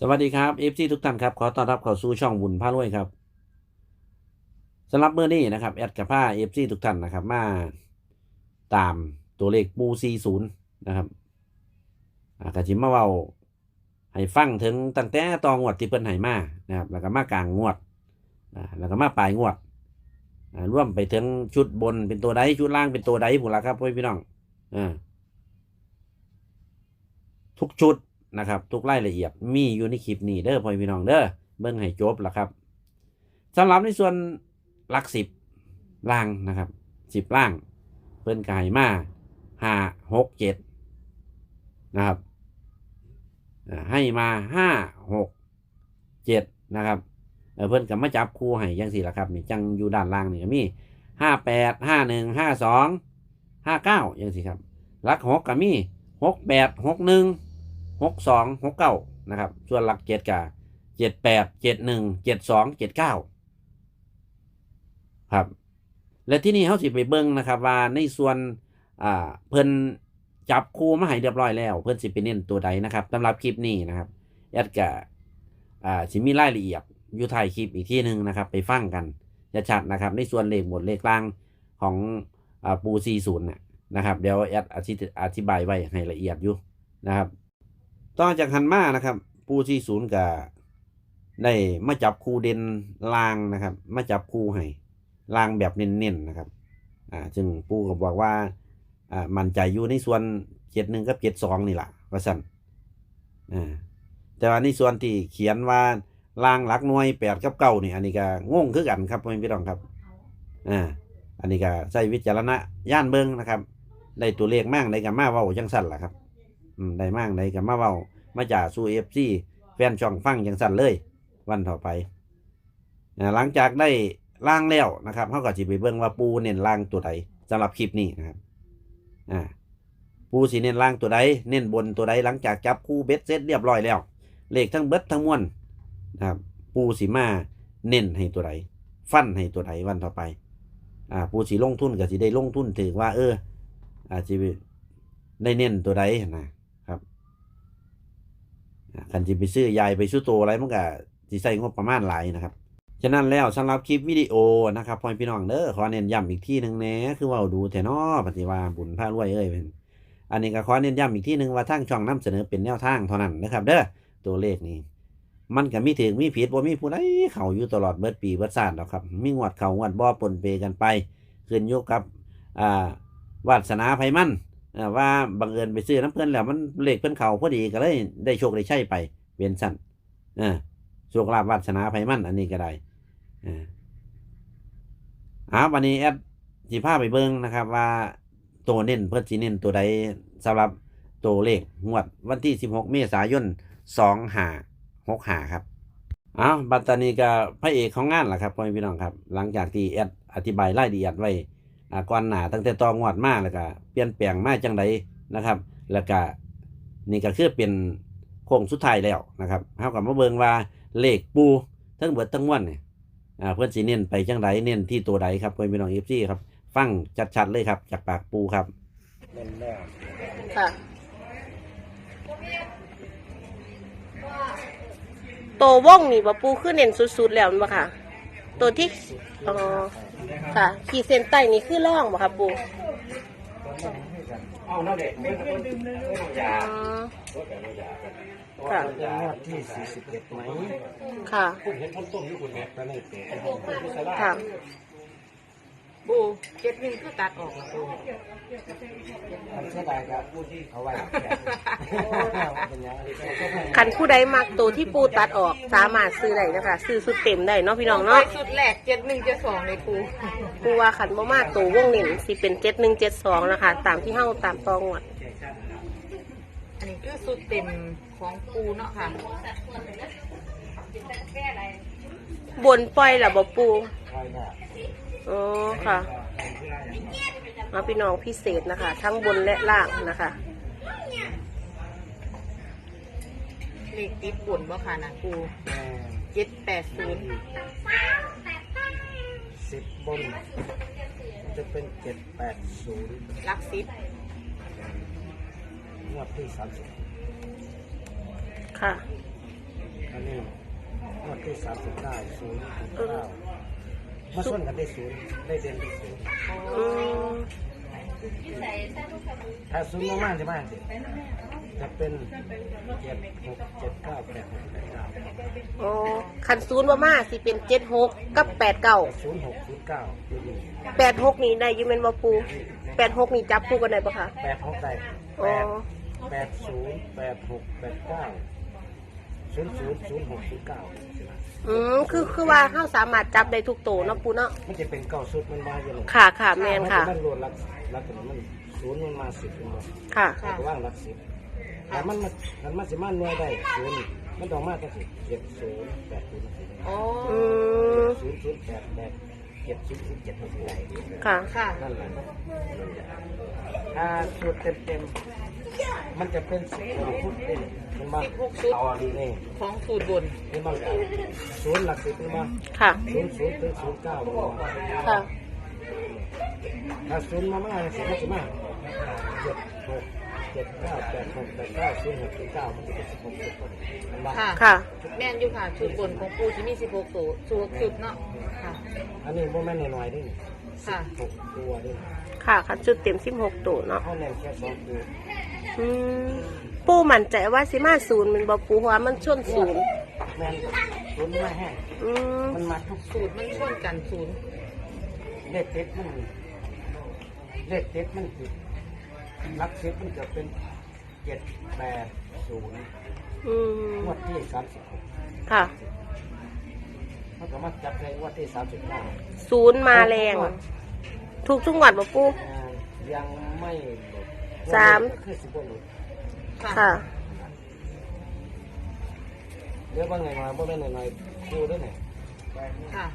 สวัสดีครับเอฟซีทุกท่านครับ ขอต้อนรับเข้าสู่ช่องบุญพารวยครับสำหรับเมื่อนี้นะครับแอดกับผ้าเอฟซีทุกท่านนะครับ มาตามตัวเลขปูซีศูนย์นะครับอากาจิมมาเว้าให้ฟังถึงตั้งแต่ตองวดที่เพิ่นให้มานะครับ แล้วก็มากลางงวดแล้วก็มาปลายงวดร่วมไปถึงชุดบนเป็นตัวใดชุดล่างเป็นตัวใดผุนละครับพ่อพี่น้องอทุกชุด นะครับ ทุกรายละเอียดมีอยู่ในคลิปนี้เด้อพ่อพี่น้องเด้อเบิ่งให้จบละครับสำหรับในส่วนหลักสิบล่างนะครับสิบล่าง เพิ่นกายมาห้าหกเจ็ดนะครับให้มาห้าหกเจ็ดนะครับเพิ่นกับมาจับคู่ให้ยังสี่ละครับนี่จังอยู่ด้านล่างนี่ก็มีห้าแปดห้าหนึ่งห้าสองห้าเก้ายังสี่ครับลักหกก็มีหกแปดหกหนึ่ง หกสองหกเก้านะครับ ส่วนหลักเจ็ดกับเจ็ดแปดเจ็ดหนึ่งเจ็ดสองเจ็ดเก้าครับ และที่นี่เขาสิไปเบิ้งนะครับ ว่าในส่วนอ่าเพิ่นจับคู่มาให้เรียบร้อยแล้ว เพิ่นสิไปเน้นตัวใดนะครับสำหรับคลิปนี้นะครับแอดกะอ่าสิมีรายละเอียดอยู่ท้ายคลิปอีกที่หนึ่งนะครับ ไปฟังกันจะชัดนะครับ ในส่วนเลขหมดเลขล่างของอ่าปูซีศูนย์นะครับ เดี๋ยวแอดอธิอธิบายไว้ให้ละเอียดอยู่นะครับ ต่อจากหันมานะครับ ปูที่ศูนย์กับได้มาจับคู่เด่นลางนะครับ มาจับคู่ให้ลางแบบเน้นๆนะครับ อ่าจึงปูก็บอกว่า อ่ามันใจอยู่ในส่วนเจ็ดหนึ่งกับเจ็ดสองนี่แหละว่าสั่นอ่าแต่ว่าในส่วนที่เขียนว่าลางหลักหน่วยแปดกับเก้านี่อันนี้ก็งงคือกันครับพี่น้องครับอ่าอันนี้ก็ใช้วิจารณญาณเบิ้งนะครับ ได้ตัวเลขมั่งได้กับมาเว้าจังสั่นล่ะครับ อืมได้มั่งได้กับมาเว้ามาจากสู่เอฟซีแฟนช่องฟังอย่างสั่นเลย วันต่อไปนะหลังจากได้ล่างแล้วนะครับเขาก็จะไปเบิ่งว่าปูเน้นล่างตัวใดสำหรับคลิปนี้นะครับอ่าปูสีเน้นล่างตัวใดเน้นบนตัวใดหลังจากจับคู่เบ็ดเสร็จเรียบร้อยแล้วเลขทั้งเบ็ดทั้งมวลนะครับปูสีมาเน้นให้ตัวใดฟันให้ตัวใดวันต่อไปอ่าปูสีลงทุนก็สิได้ลงทุนถือว่า เอออาจจะได้เน้นตัวใดนะ คันจิไปซื้อยายไปซื้อโตอะไรมันก็สิใส่งบประมาณหลายนะครับ ฉะนั้นแล้วสำหรับคลิปวิดีโอนะครับพ่อพี่น้องเด้อขอเน้นย้ำอีกที่หนึ่งแน่คือว่าดูแต่นอปฏิวาบุญพารวยเอ้ยเป็นอันนี้ก็ขอเน้นย้ำอีกที่หนึ่งว่าทางช่องนำเสนอเป็นแนวทางเท่านั้นนะครับ เด้อตัวเลขนี้มันก็มีถึงมีผิดบ่มีผู้ใดเขาอยู่ตลอดเบิดปีเบิดชาติหรอกครับ มีงวดเข้างวดบ่ปนเปกันไปขึ้นอยู่กับอ่าวาสนาไพมันอ่า ว่าบังเอิญไปซื้อน้ำเพื่อนแล้วมันเลขเพื่อนเขาพอดีก็เลยได้โชคได้ใช่ไปเวียนสั้นอ่าโชคลาภวาสนาไพมันอันนี้ก็ได้อ่าวันนี้แอดสีผ้าไปเบิ้งนะครับ ว่าตัวเน้นเพื่อนสีเน้นตัวใดสำหรับตัวเลขงวดวันที่ 16 เมษายน2หา6หาครับอ้าวบัตตานีกับพระเอกของงานล่ะครับพ่อพี่น้องครับ หลังจากที่แอดอธิบายรายละเอียดไว้ ก่อนหน้าตั้งแต่ตองวดมาแล้วก็เปลี่ยนแปลงมาจังไดนะครับ แล้วก็นี่ก็คือเป็นโค้งสุดท้ายแล้วนะครับเฮากับมาเบิงว่าเลขปูทั้งเบิดทั้งมวลเนี่ยอ่าเพิ่อนสิเน้นไปจังไดเน้นที่ตัวใดครับเพิ่นพี่น้อง FC ครับ ฟังชัดๆเลยครับ จากปากปูครับเล่นแรกค่ะโตวงนี่บ่ปูคือเน้นสุดๆแล้วมั้ค่ะ ตัวที่อ๋อ ค่ะ ขีดเส้นใต้นี่คือร่องบ่ค่ะปูเอาเนาะเด็กไม่ต้องยาอ๋อค่ะเป็นงวดที่41ไหมค่ะ คุณเห็นต้นต้นอยู่คุณแม่ก็เลยเปลี่ยนค่ะปู เจ็ดหนึ่งคือตัดออกละปูมันเสียดายกับผู้ที่เขาไว้แขกเป็นยังไงคันผู้ใดมักตัวที่ปูตัดออกสามารถซื้อได้นะคะซื้อสุดเต็มได้เนาะพี่น้องไปเนาะสุดแรกเจ็ดหนึ่งเจ็ดสองเลยปูปูว่าขันบ่มากตัววงเน้นสิเป็นเจ็ดหนึ่งเจ็ดสองนะคะ ตามที่เฮาตามตองวดอันนี้คือสุดเต็มของปูเนาะค่ะบนปล่อยล่ะบ่ปูใช่ค่ะอ๋อค่ะ มาพี่น้องพิเศษนะคะ ทั้งบนและล่างนะคะเลขติดบุญบ่ค่ะนะปูเจ็ดแปดศูนย์สิบบนจะเป็นเจ็ดแปดศูนย์ลักซิปงวดที่สามสิบค่ะ อันนี้งวดที่สามสิบเก้าศูนย์ถึงเก้า มาส่วนกันได้ศูนย์ได้เด่นที่ศูนย์อืมถ้าศูนย์มากๆจะมากจะเป็นเจ็ดหกเจ็ดเก้าแปดหกแปดเก้าอ๋อคันศูนย์บ่มาสิเป็นเจ็ดหกกับแปดเก้าศูนย์หกศูนย์เก้าอยู่นี่แปดหกนี่ได้อยูเมนบ่ปูแปดหกนี่จับคู่กันได้ปะคะแปดหกได้อ๋แปอดแปดศูนย์แปดหกแปดเก้า ศูนย์ศูนย์ศูนย์หกศูนย์เก้าอืมคือคือว่าเฮาสามารถจับได้ทุกโตเนาะปูเนาะมันจะเป็นเก้าสุดมันมาอยู่เลยค่ะค่ะแมนค่ะ มันรวมรักรักกันมันศูนย์มันมาสิบมันมาค่ะค่ะว่างรักสิบแต่มันมันมันมาสิมาหน่วยได้ศูนย์มันต้องมาตั้งสิเจ็ดศูนย์แปดศูนย์สิอ๋ออืมศูนย์ศูนย์แปดแปดเจ็ดศูนย์ศูนย์เจ็ดหกไหนค่ะ ค่ะ นั่นแหละถ้าสูตรเต็มเต็มๆ มันจะเป็นสิบหกชุดเองมันมาสิบหกชุด เอาอันนี้นี่ของสูตรบนนี่มันศูนย์หลักสิบนี่มาค่ะ ศูนย์ศูนย์ถึงศูนย์เก้ามันมาค่ะ ถ้าศูนย์มามาสิบมันจะมาเจ็ดหกเจ็ดเก้าแปดหกแปดเก้าศูนย์หกศูนย์เก้ามันจะเป็นสิบหกชุดมันมาค่ะ ค่ะ แม่นอยู่ค่ะชุดบนของปูที่มีสิบหกตัวสูตรชุดเนาะ ค่ะ อันนี้โมแม่นน้อยๆนี่ค่ะ หกตัวนี่ค่ะคันจุดเต็มสิบหกโตเนาะ เขาเน้นแค่สองตัว อืมปูมั่นใจว่าสิมาศูนย์แมันบ่ปูเพราะว่ามันชนศูนย์แม่นศูนย์ไม่แห้งอืมมันมาทุกสูตรมันชนกันศูนย์เลขเต็ดมันเลขเต็ดมันติดลักสิบมันจะเป็นเจ็ดแปดศูนย์อืมงวดที่สามสิบหกค่ะมันก็มาจับในงวดที่สามสิบห้าศูนย์มาแรงทุกทุกงวัดบ่ปู ยังไม่หลุด สาม คือสิบหลุดค่ะเรียกว่าไงมาเพราะไม่หน่อยๆคู่ด้วยไงค่ะ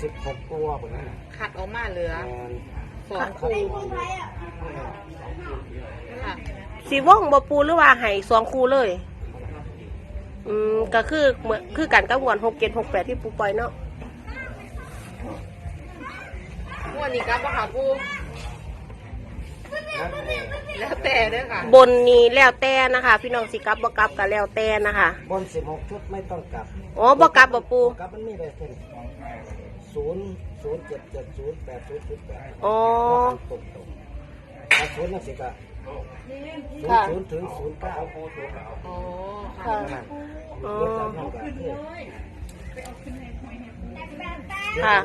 สิบหกตัวแบบนั้นน่ะขัดออกมาเหลือแมนสองคู่ค่ะ สีว่องบ่ปูหรือว่าให้สองคู่เลย อืมก็คือเหมือนคือกันกับงวนหกเจ็ดหกแปดที่ปูปล่อยเนาะ งวดนี้ครับว่าค่ะปูนั่นเอง แล้วแต่เด้อค่ะบนนี้แล้วแต่นะคะ พี่น้องสิกลับบ่กลับก็แล้วแต่นะคะบนสิบหกชุดไม่ต้องกลับอ๋อบ่กลับบ่ปูกลับมันมีได้เท่านี้ศูนย์ศูนย์เจ็ดเจ็ดศูนย์แปดศูนย์ศูนย์แปดอ๋อตรงตรงๆถ้าศูนย์นั่นสิกะศูนย์ศูนย์ถึงศูนย์เก้าอ๋อค่ะค่ะอ๋อเดี๋ยวจะนั่งกันคือค่ะ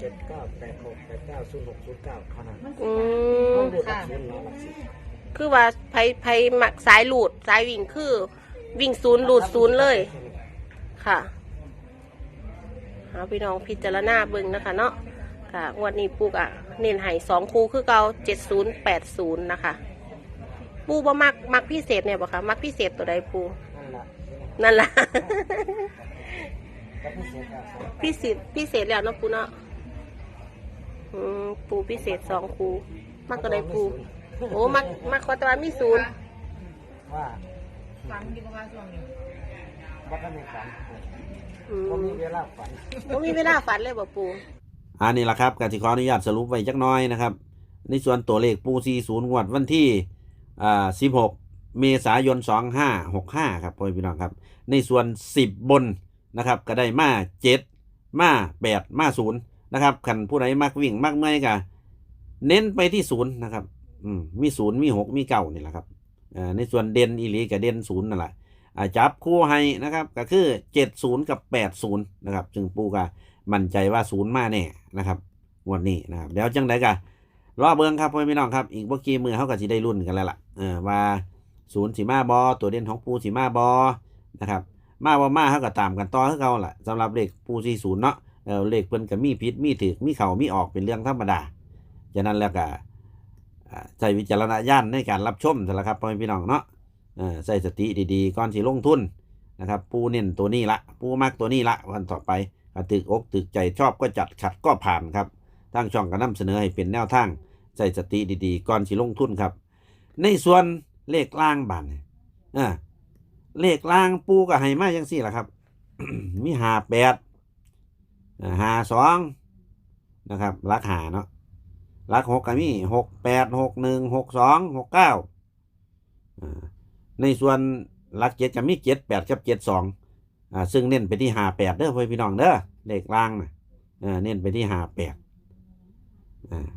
เดี๋ยวจะนั่งกันคือเจ็ดหกเจ็ดเก้าแปดหกแปดเก้าศูนย์หกศูนย์เก้าเท่านั้นอืมต้องดูดหลักศูนย์เนาะหลักสิบคือว่าไผไผมักสายหลุดสายวิ่งคือ วิ่งศูนย์หลุดศูนย์เลย ค่ะเอาพี่น้องพิจารณาเบิ่งนะคะเนาะค่ะงวันนี้ปูกอะเน้นให้สองคู่คือเก่าเจ็ดศูนย์แปดศูนย์นะคะ ปูบ่มักมักพิเศษเนี่ยบ่คะมักพิเศษตัวใดปู นั่นแหละนั่นล่ะก็พิเศษครับพิเศษพิเศษแล้วเนาะปูเนาะ อืมปูพิเศษสองคูมักตัวใดปู โอ้มักมักคอตะวันมีศูนย์ว่าฟังดีกว่าช่วงนี้ว่าถ้ามีฝันอืก็มมีเวลาฝัน บ่มีเวลาฝันเลยบ่ปู อันนี้แหละครับกสิขออนุญาตสรุปไว้จักหน้อยนะครับ ในส่วนตัวเลขปูซีศูนย์งวดวันที่อ่า16เมษายน2565ครับพ่อพี่น้องครับ ในส่วน10บนนะครับ ก็ได้มา7มา8มา0น นะครับขันผู้ใดมักวิ่งมักเมื่อยก็เน้นไปที่0นย์นะครับ อืมมี0มี6มีเก้านี่แหละครับอ่าในส่วนเด่นอีหลีกับเด่น0นั่นแหละอ่าจับคู่ให้นะครับ ก็คือ70กับ80นย์นะครับจึงปูก็มั่นใจว่าศูนย์มาแน่นะครับงวดนี้นะครับเดี๋ยวจังไดกะรอเบิ่งครับพ่อพี่น้องครับ อีกบ่กี่มือเขาก็สิได้รุ่นกันแล้วล่ะเออว่าศูนย์สีมาบอตัวเด่นของปูสีมาบอนะครับ มาบ่มาเขาก็ตามกันต่อเก่าล่ะสำหรับเลขปูสีศูนย์เนาะ เออเลขเพิ่นก็มีพิษมีถึกมีเข่ามีออกเป็นเรื่องธรรมดาฉะนั้นแล้วก็ใช้วิจารณญาณในการรับชมแต่ละครับพ่อพี่น้องเนาะใส่สติดีๆก่อนสิลงทุนนะครับปูเน้นตัวนี้ละปูมักตัวนี้ละวันต่อไปตึกอกตึกใจชอบก็จัดขัดก็ผ่านครับทางช่องก็นำเสนอให้เป็นแนวทางใส่สติดีๆก่อนสิลงทุนครับ ในส่วนเลขล่างบานเนี่ยเลขล่างปูก็ให้มาจังสี่ละครับ มีหาแปด หาสองนะครับลักหาเนาะลักหกก็มีหกแปดหกหนึ่งหกสองหกเก้าในส่วนหลักเจ็ดจะมีเจ็ดแปดกับเจ็ดสองอ่าซึ่งเน้นไปที่หาแปดเด้อพ่อพี่น้องเด้อเลขล่างนะเออเน้นไปที่หาแปดอ่า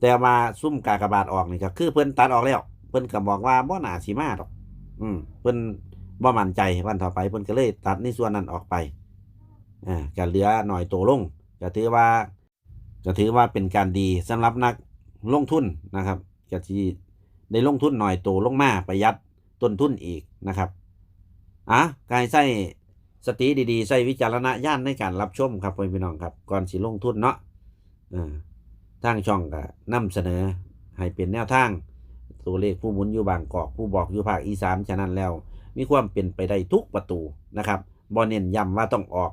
แต่มาซุ่มกากบาทออกนี่ก็คือเพิ่นตัดออกแล้ว เพิ่นก็บอกว่าบ่น่าสิมาหรอก อืมเพิ่นบ่มั่นใจวันต่อไปเพิ่นก็เลยตัดในส่วนนั้นออกไป อ่าก็เหลือหน่อยโตลงก็ถือว่าก็ถือว่าเป็นการดีสำหรับนักลงทุนนะครับก็ที่ได้ลงทุนหน่อยโตลงมาประหยัดต้นทุนอีกนะครับอะกายใส่สติดีๆใส่วิจารณญาณในการรับชมครับพ่อพี่น้องครับก่อนสิลงทุนเนาะอ่าทางช่องก็นำเสนอให้เป็นแนวทางตัวเลขผู้หมุนอยู่บางกอกผู้บอกอยู่ภาคอีสานฉะนั้นแล้ว มีความเป็นไปได้ทุกประตูนะครับบอเน้นย้ำว่าต้องออก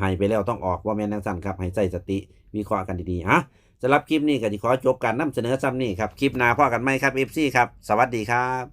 หายไปแล้วต้องออกว่าแม่นจังสันครับให้ใจสติวิเคราะห์กันดีๆฮะสำหรับคลิปนี้ก็จะขอจบการนำเสนอซ้ำนี่ครับ คลิปหน้าพ่อกันไหมครับเอฟซีครับ สวัสดีครับ